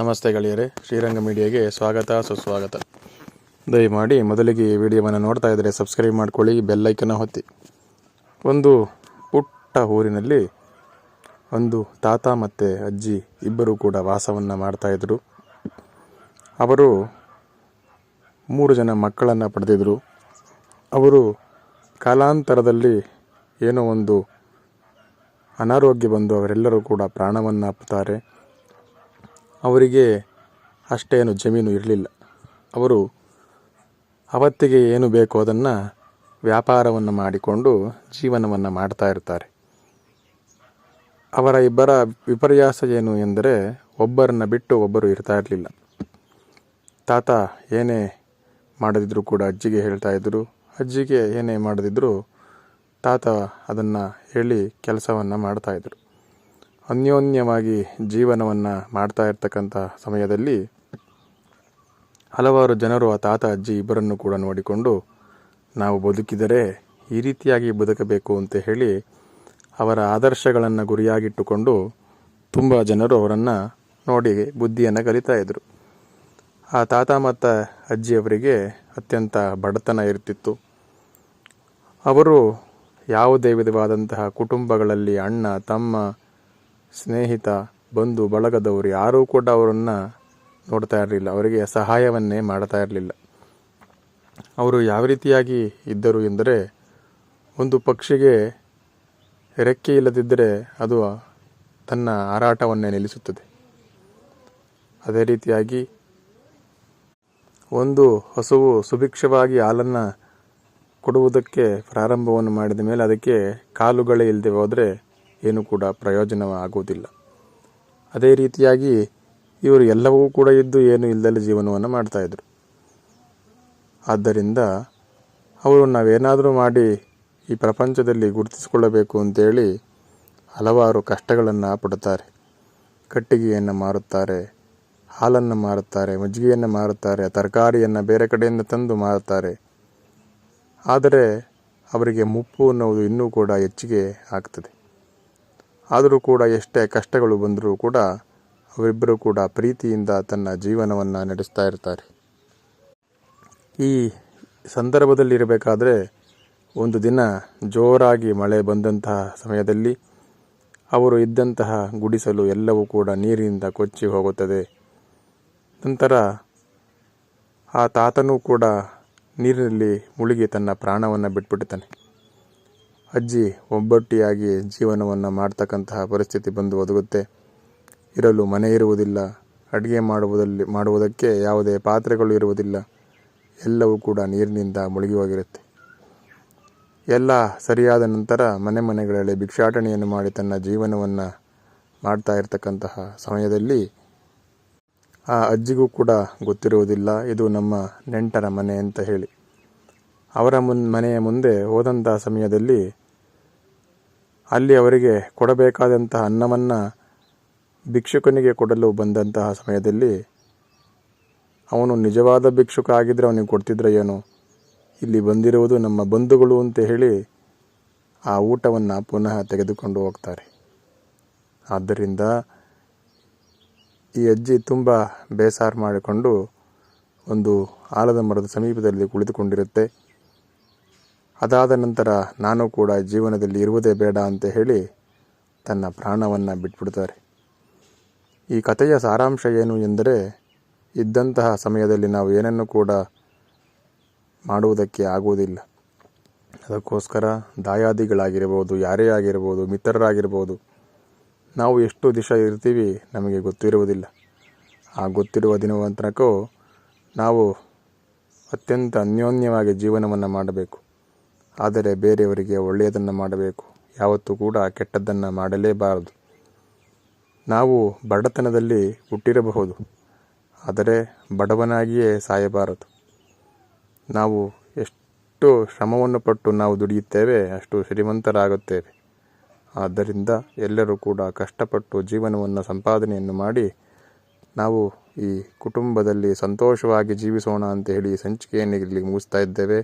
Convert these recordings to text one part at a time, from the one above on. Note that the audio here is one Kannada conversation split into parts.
ನಮಸ್ತೆ ಗೆಳೆಯರೇ, ಶ್ರೀರಂಗ ಮೀಡಿಯಾಗೆ ಸ್ವಾಗತ, ಸುಸ್ವಾಗತ. ದಯಮಾಡಿ ಮೊದಲಿಗೆ ಈ ವಿಡಿಯೋವನ್ನು ನೋಡ್ತಾ ಇದ್ದರೆ ಸಬ್ಸ್ಕ್ರೈಬ್ ಮಾಡ್ಕೊಳ್ಳಿ ಬೆಲ್ಲೈಕನ್ನು ಹೊತ್ತಿ ಒಂದು ಪುಟ್ಟ ಊರಿನಲ್ಲಿ ಒಂದು ತಾತ ಮತ್ತು ಅಜ್ಜಿ ಇಬ್ಬರು ಕೂಡ ವಾಸವನ್ನು ಮಾಡ್ತಾಯಿದ್ರು ಅವರು ಮೂರು ಜನ ಮಕ್ಕಳನ್ನು ಪಡೆದಿದ್ದರು ಅವರು ಕಾಲಾಂತರದಲ್ಲಿ ಏನೋ ಒಂದು ಅನಾರೋಗ್ಯ ಬಂದು ಅವರೆಲ್ಲರೂ ಕೂಡ ಪ್ರಾಣವನ್ನು ಅಪ್ಪುತ್ತಾರೆ ಅವರಿಗೆ ಅಷ್ಟೇನು ಜಮೀನು ಇರಲಿಲ್ಲ. ಅವರು ಅವತ್ತಿಗೆ ಏನು ಬೇಕೋ ಅದನ್ನು ವ್ಯಾಪಾರವನ್ನು ಮಾಡಿಕೊಂಡು ಜೀವನವನ್ನು ಮಾಡ್ತಾ ಇರ್ತಾರೆ. ಅವರ ಇಬ್ಬರ ವಿಪರ್ಯಾಸ ಏನು ಎಂದರೆ ಒಬ್ಬರನ್ನು ಬಿಟ್ಟು ಒಬ್ಬರು ಇರ್ತಾ ಇರಲಿಲ್ಲ. ತಾತ ಏನೇ ಮಾಡದಿದ್ದರೂ ಕೂಡ ಅಜ್ಜಿಗೆ ಹೇಳ್ತಾ ಇದ್ದರು ಅಜ್ಜಿಗೆ ಏನೇ ಮಾಡದಿದ್ದರೂ ತಾತ ಅದನ್ನು ಹೇಳಿ ಕೆಲಸವನ್ನು ಮಾಡ್ತಾಯಿದ್ರು ಅನ್ಯೋನ್ಯವಾಗಿ ಜೀವನವನ್ನು ಮಾಡ್ತಾ ಇರ್ತಕ್ಕಂಥ ಸಮಯದಲ್ಲಿ ಹಲವಾರು ಜನರು, ಆ ತಾತ, ಅಜ್ಜಿ ಇಬ್ಬರನ್ನು ಕೂಡ ನೋಡಿಕೊಂಡು ನಾವು ಬದುಕಿದರೆ ಈ ರೀತಿಯಾಗಿ ಬದುಕಬೇಕು ಅಂತ ಹೇಳಿ ಅವರ ಆದರ್ಶಗಳನ್ನು ಗುರಿಯಾಗಿಟ್ಟುಕೊಂಡು ತುಂಬ ಜನರು ಅವರನ್ನು ನೋಡಿ ಬುದ್ಧಿಯನ್ನು ಕಲಿತಾ ಇದ್ದರು ಆ ತಾತ ಮತ್ತು ಅಜ್ಜಿಯವರಿಗೆ ಅತ್ಯಂತ ಬಡತನ ಇರ್ತಿತ್ತು. ಅವರು ಯಾವುದೇ ವಿಧವಾದಂತಹ ಕುಟುಂಬಗಳಲ್ಲಿ ಅಣ್ಣ, ತಮ್ಮ ಸ್ನೇಹಿತ, ಬಂಧು, ಬಳಗದವರು ಯಾರೂ ಕೂಡ ಅವರನ್ನು ನೋಡ್ತಾ ಇರಲಿಲ್ಲ. ಅವರಿಗೆ ಸಹಾಯವನ್ನೇ ಮಾಡ್ತಾ ಇರಲಿಲ್ಲ. ಅವರು ಯಾವ ರೀತಿಯಾಗಿ ಇದ್ದರು ಎಂದರೆ, ಒಂದು ಪಕ್ಷಿಗೆ ರೆಕ್ಕೆ ಇಲ್ಲದಿದ್ದರೆ ಅದು ತನ್ನ ಹಾರಾಟವನ್ನೇ ನಿಲ್ಲಿಸುತ್ತದೆ. ಅದೇ ರೀತಿಯಾಗಿ ಒಂದು ಹಸುವು ಸುಭಿಕ್ಷವಾಗಿ ಹಾಲನ್ನು ಕೊಡುವುದಕ್ಕೆ ಪ್ರಾರಂಭವನ್ನು ಮಾಡಿದ ಮೇಲೆ ಅದಕ್ಕೆ ಕಾಲುಗಳೇ ಇಲ್ಲದೆ ಹೋದರೆ ಏನು ಕೂಡ ಪ್ರಯೋಜನ ಆಗುವುದಿಲ್ಲ ಅದೇ ರೀತಿಯಾಗಿ ಇವರು ಎಲ್ಲವೂ ಕೂಡ ಇದ್ದು ಏನು ಇಲ್ಲದಲ್ಲಿ ಜೀವನವನ್ನು ಮಾಡ್ತಾಯಿದ್ರು ಆದ್ದರಿಂದ ಅವರು ನಾವೇನಾದರೂ ಮಾಡಿ ಈ ಪ್ರಪಂಚದಲ್ಲಿ ಗುರುತಿಸಿಕೊಳ್ಳಬೇಕು ಅಂತೇಳಿ ಹಲವಾರು ಕಷ್ಟಗಳನ್ನು ಪಡುತ್ತಾರೆ. ಕಟ್ಟಿಗೆಯನ್ನು ಮಾರುತ್ತಾರೆ, ಹಾಲನ್ನು ಮಾರುತ್ತಾರೆ, ಮಜ್ಜಿಗೆಯನ್ನು ಮಾರುತ್ತಾರೆ, ತರಕಾರಿಯನ್ನು ಬೇರೆ ಕಡೆಯಿಂದ ತಂದು ಮಾರುತ್ತಾರೆ. ಆದರೆ ಅವರಿಗೆ ಮುಪ್ಪು ಅನ್ನೋದು ಇನ್ನೂ ಕೂಡ ಹೆಚ್ಚಿಗೆ ಆಗ್ತದೆ. ಆದರೂ ಕೂಡ ಎಷ್ಟೇ ಕಷ್ಟಗಳು ಬಂದರೂ ಕೂಡ ಅವರಿಬ್ಬರು ಕೂಡ ಪ್ರೀತಿಯಿಂದ ತನ್ನ ಜೀವನವನ್ನು ನಡೆಸ್ತಾ ಇರ್ತಾರೆ. ಈ ಸಂದರ್ಭದಲ್ಲಿರಬೇಕಾದ್ರೆ ಒಂದು ದಿನ ಜೋರಾಗಿ ಮಳೆ ಬಂದಂತಹ ಸಮಯದಲ್ಲಿ ಅವರು ಇದ್ದಂತಹ ಗುಡಿಸಲು ಎಲ್ಲವೂ ಕೂಡ ನೀರಿನಿಂದ ಕೊಚ್ಚಿ ಹೋಗುತ್ತದೆ. ನಂತರ ಆ ತಾತನೂ ಕೂಡ ನೀರಿನಲ್ಲಿ ಮುಳುಗಿ ತನ್ನ ಪ್ರಾಣವನ್ನು ಬಿಟ್ಬಿಡ್ತಾನೆ. ಅಜ್ಜಿ ಒಬ್ಬಟ್ಟಿಯಾಗಿ ಜೀವನವನ್ನು ಮಾಡ್ತಕ್ಕಂತಹ ಪರಿಸ್ಥಿತಿ ಬಂದು ಒದಗುತ್ತೆ. ಇರಲು ಮನೆ ಇರುವುದಿಲ್ಲ. ಅಡುಗೆ ಮಾಡುವುದಲ್ಲಿ, ಮಾಡುವುದಕ್ಕೆ ಯಾವುದೇ ಪಾತ್ರೆಗಳು ಇರುವುದಿಲ್ಲ. ಎಲ್ಲವೂ ಕೂಡ ನೀರಿನಿಂದ ಮುಳುಗಿ ಹೋಗಿರುತ್ತೆ ಎಲ್ಲ ಸರಿಯಾದ ನಂತರ ಮನೆ ಮನೆಗಳಲ್ಲಿ ಭಿಕ್ಷಾಟನೆಯನ್ನು ಮಾಡಿ ತನ್ನ ಜೀವನವನ್ನು ಮಾಡ್ತಾ ಇರತಕ್ಕಂತಹ ಸಮಯದಲ್ಲಿ ಆ ಅಜ್ಜಿಗೂ ಕೂಡ ಗೊತ್ತಿರುವುದಿಲ್ಲ. ಇದು ನಮ್ಮ ನೆಂಟರ ಮನೆ ಅಂತ ಹೇಳಿ. ಅವರ ಮುನ್, ಮನೆಯ ಮುಂದೆ ಹೋದಂಥ ಸಮಯದಲ್ಲಿ ಅಲ್ಲಿ ಅವರಿಗೆ ಕೊಡಬೇಕಾದಂತಹ ಅನ್ನವನ್ನು ಭಿಕ್ಷುಕನಿಗೆ ಕೊಡಲು ಬಂದಂತಹ ಸಮಯದಲ್ಲಿ ಅವನು ನಿಜವಾದ ಭಿಕ್ಷುಕ ಆಗಿದ್ದರೆ ಅವನಿಗೆ ಕೊಡ್ತಿದ್ರೆ ಏನು? ಇಲ್ಲಿ ಬಂದಿರುವುದು ನಮ್ಮ ಬಂಧುಗಳು ಅಂತ ಹೇಳಿ ಆ ಊಟವನ್ನು ಪುನಃ ತೆಗೆದುಕೊಂಡು ಹೋಗ್ತಾರೆ. ಆದ್ದರಿಂದ ಈ ಅಜ್ಜಿ ತುಂಬ ಬೇಸಾರ ಮಾಡಿಕೊಂಡು ಒಂದು ಆಲದ ಮರದ ಸಮೀಪದಲ್ಲಿ ಕುಳಿತುಕೊಂಡಿರುತ್ತೆ. ಅದಾದ ನಂತರ ನಾನು ಕೂಡ ಜೀವನದಲ್ಲಿ ಇರುವುದೇ ಬೇಡ ಅಂತ ಹೇಳಿ ತನ್ನ ಪ್ರಾಣವನ್ನು ಬಿಟ್ಬಿಡ್ತಾರೆ. ಈ ಕಥೆಯ ಸಾರಾಂಶ ಏನು ಎಂದರೆ ಇದ್ದಂತಹ ಸಮಯದಲ್ಲಿ ನಾವು ಏನನ್ನು ಕೂಡ ಮಾಡುವುದಕ್ಕೆ ಆಗುವುದಿಲ್ಲ. ಅದಕ್ಕೋಸ್ಕರ ದಾಯಾದಿಗಳಾಗಿರ್ಬೋದು, ಯಾರೇ ಆಗಿರ್ಬೋದು, ಮಿತ್ರರಾಗಿರ್ಬೋದು, ನಾವು ಎಷ್ಟು ದಿಶ ಇರ್ತೀವಿ ನಮಗೆ ಗೊತ್ತಿರುವುದಿಲ್ಲ. ಆ ಗೊತ್ತಿರುವ ದಿನವಂತನಕ್ಕೂ ನಾವು ಅತ್ಯಂತ ಅನ್ಯೋನ್ಯವಾಗಿ ಜೀವನವನ್ನು ಮಾಡಬೇಕು. ಆದರೆ ಬೇರೆಯವರಿಗೆ ಒಳ್ಳೆಯದನ್ನು ಮಾಡಬೇಕು. ಯಾವತ್ತೂ ಕೂಡ ಕೆಟ್ಟದ್ದನ್ನು ಮಾಡಲೇಬಾರದು. ನಾವು ಬಡತನದಲ್ಲಿ ಹುಟ್ಟಿರಬಹುದು, ಆದರೆ ಬಡವನಾಗಿಯೇ ಸಾಯಬಾರದು. ನಾವು ಎಷ್ಟು ಶ್ರಮವನ್ನು ಪಟ್ಟು ನಾವು ದುಡಿಯುತ್ತೇವೆ, ಅಷ್ಟು ಶ್ರೀಮಂತರಾಗುತ್ತೇವೆ. ಆದ್ದರಿಂದ ಎಲ್ಲರೂ ಕೂಡ ಕಷ್ಟಪಟ್ಟು ಜೀವನವನ್ನು ಸಂಪಾದನೆಯನ್ನು ಮಾಡಿ, ನಾವು ಈ ಕುಟುಂಬದಲ್ಲಿ ಸಂತೋಷವಾಗಿ ಜೀವಿಸೋಣ ಅಂತ ಹೇಳಿ ಸಂಚಿಕೆಯನ್ನು ಇಲ್ಲಿ ಮುಗಿಸ್ತಾ ಇದ್ದೇವೆ.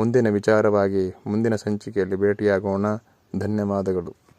ಮುಂದಿನ ವಿಚಾರವಾಗಿ ಮುಂದಿನ ಸಂಚಿಕೆಯಲ್ಲಿ ಭೇಟಿಯಾಗೋಣ. ಧನ್ಯವಾದಗಳು.